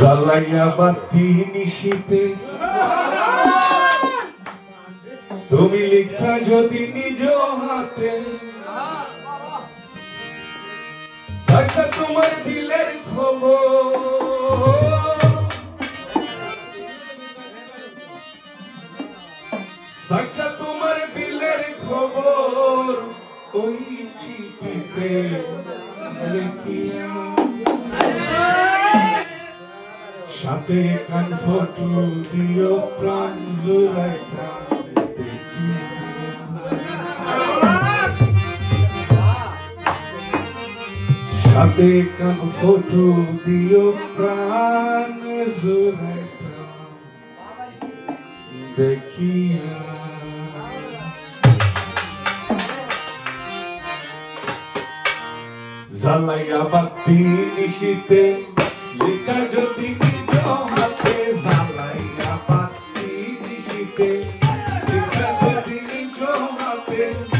জ্বালাইয়া বাতি নিশিতে। তুমি লিখা যদি নিজ হাতে। আচ্ছা তোমার দিলের খবর। আচ্ছা তোমার দিলের খবর, ওই চিঠিতে লিখিয়া সাথে কান ফটো দিও, প্রাণ জুড়াই সাথে কান ফটো দিও, প্রাণ জুড়াই দেখিয়া। জ্বালাইয়া বাতি নিশিতে, লেখা যদি নিশিতে লেখা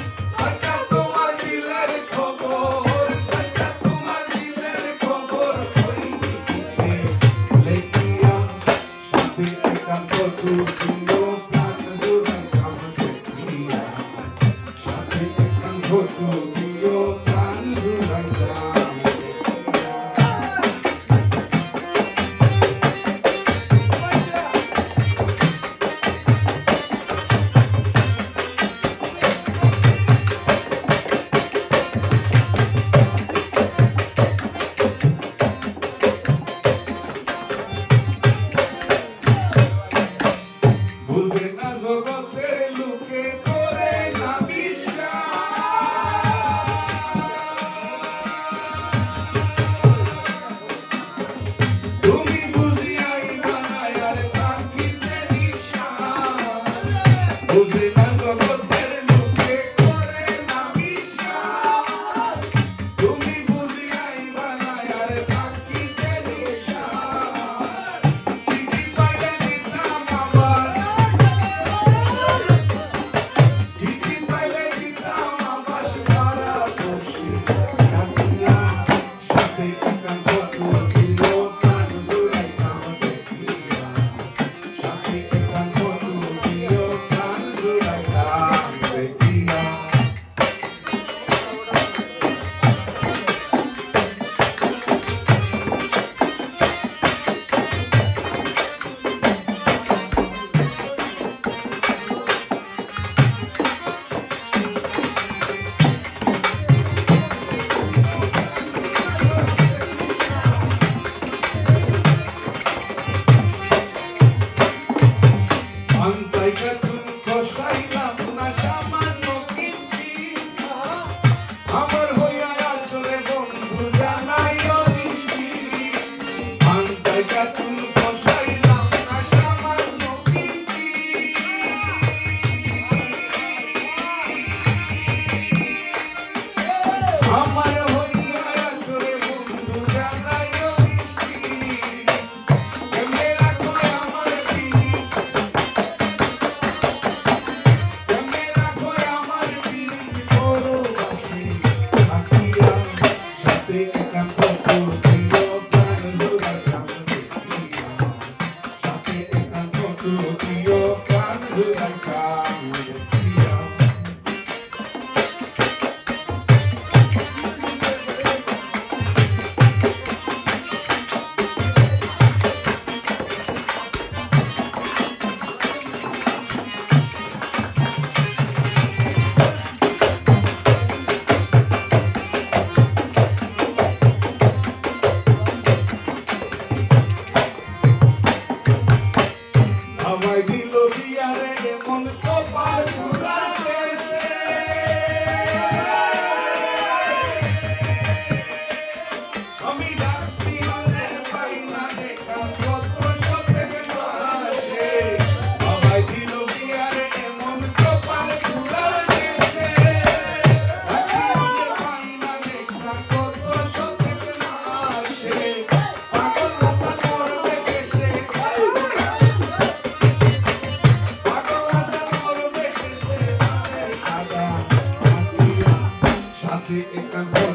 take it and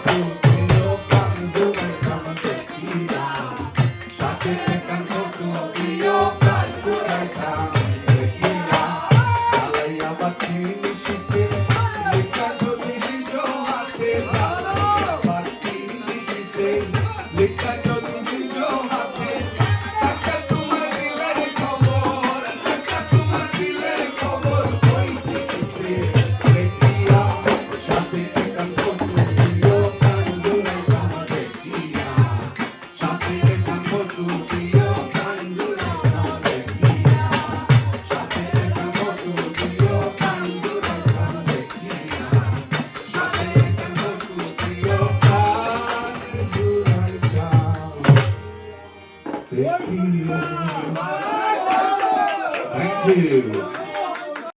Thank you.